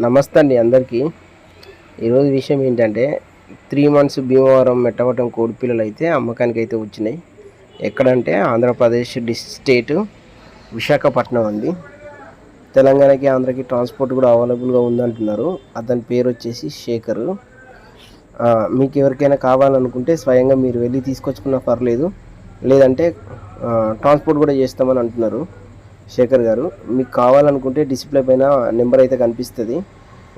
నమస్తే అండి అందరికీ. ఈరోజు విషయం ఏంటంటే త్రీ మంత్స్ భీమవరం మెట్టవటం కోడి పిల్లలు అయితే అమ్మకానికి అయితే వచ్చినాయి. ఎక్కడంటే ఆంధ్రప్రదేశ్ డిస్ స్టేట్ విశాఖపట్నం అండి. తెలంగాణకి ఆంధ్రకి ట్రాన్స్పోర్ట్ కూడా అవైలబుల్గా ఉందంటున్నారు. అతని పేరు వచ్చేసి శేఖర్. మీకు ఎవరికైనా కావాలనుకుంటే స్వయంగా మీరు వెళ్ళి తీసుకొచ్చుకున్నా పర్లేదు. లేదంటే ట్రాన్స్పోర్ట్ కూడా చేస్తామని అంటున్నారు. శేఖర్ గారు మీకు కావాలనుకుంటే డిస్ప్లే పైన నెంబర్ అయితే కనిపిస్తుంది.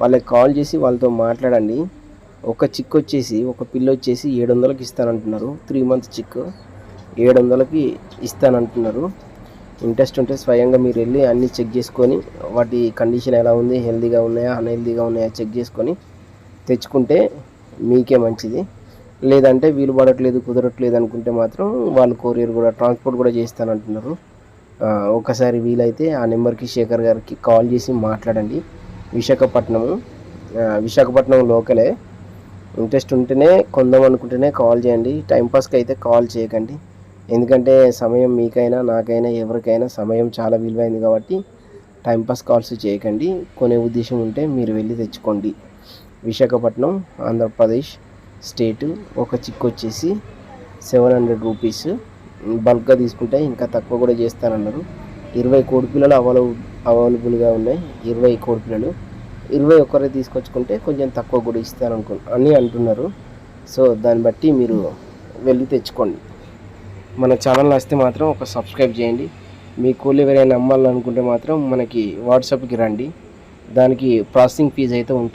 వాళ్ళకి కాల్ చేసి వాళ్ళతో మాట్లాడండి. ఒక చిక్ వచ్చేసి ఒక పిల్ల వచ్చేసి ఏడు వందలకి ఇస్తానంటున్నారు. త్రీ మంత్ చిక్ ఏడు వందలకి ఇస్తానంటున్నారు. ఇంట్రెస్ట్ ఉంటే స్వయంగా మీరు వెళ్ళి అన్నీ చెక్ చేసుకొని వాటి కండిషన్ ఎలా ఉంది హెల్తీగా ఉన్నాయా అన్హెల్తీగా ఉన్నాయా చెక్ చేసుకొని తెచ్చుకుంటే మీకే మంచిది. లేదంటే వీలు పడట్లేదు కుదరట్లేదు అనుకుంటే మాత్రం వాళ్ళు కొరియర్ కూడా ట్రాన్స్పోర్ట్ కూడా చేస్తానంటున్నారు. ఒకసారి వీలైతే ఆ నెంబర్కి శేఖర్ గారికి కాల్ చేసి మాట్లాడండి. విశాఖపట్నము విశాఖపట్నం లోకలే. ఇంట్రెస్ట్ ఉంటేనే కొందాం అనుకుంటేనే కాల్ చేయండి. టైంపాస్కి అయితే కాల్ చేయకండి. ఎందుకంటే సమయం మీకైనా నాకైనా ఎవరికైనా సమయం చాలా విలువైంది కాబట్టి టైంపాస్ కాల్స్ చేయకండి. కొనే ఉద్దేశం ఉంటే మీరు వెళ్ళి తెచ్చుకోండి. విశాఖపట్నం ఆంధ్రప్రదేశ్ స్టేటు ఒక చిక్ వచ్చేసి సెవెన్ హండ్రెడ్ రూపీస్ బల్క్గా తీసుకుంటే ఇంకా తక్కువ కూడా చేస్తానన్నారు. ఇరవై కోడి పిల్లలు అవైలబుల్ అవైలబుల్గా ఉన్నాయి. ఇరవై కోడి పిల్లలు. ఇరవై ఒక్కరే తీసుకొచ్చుకుంటే కొంచెం తక్కువ కూడా ఇస్తారనుకు అని అంటున్నారు. సో దాన్ని బట్టి మీరు వెళ్ళి తెచ్చుకోండి. మన ఛానల్ వస్తే మాత్రం ఒక సబ్స్క్రైబ్ చేయండి. మీ కూలి ఎవరైనా అమ్మాలనుకుంటే మాత్రం మనకి వాట్సాప్కి రండి. దానికి ప్రాసెసింగ్ ఫీజు అయితే ఉంటుంది.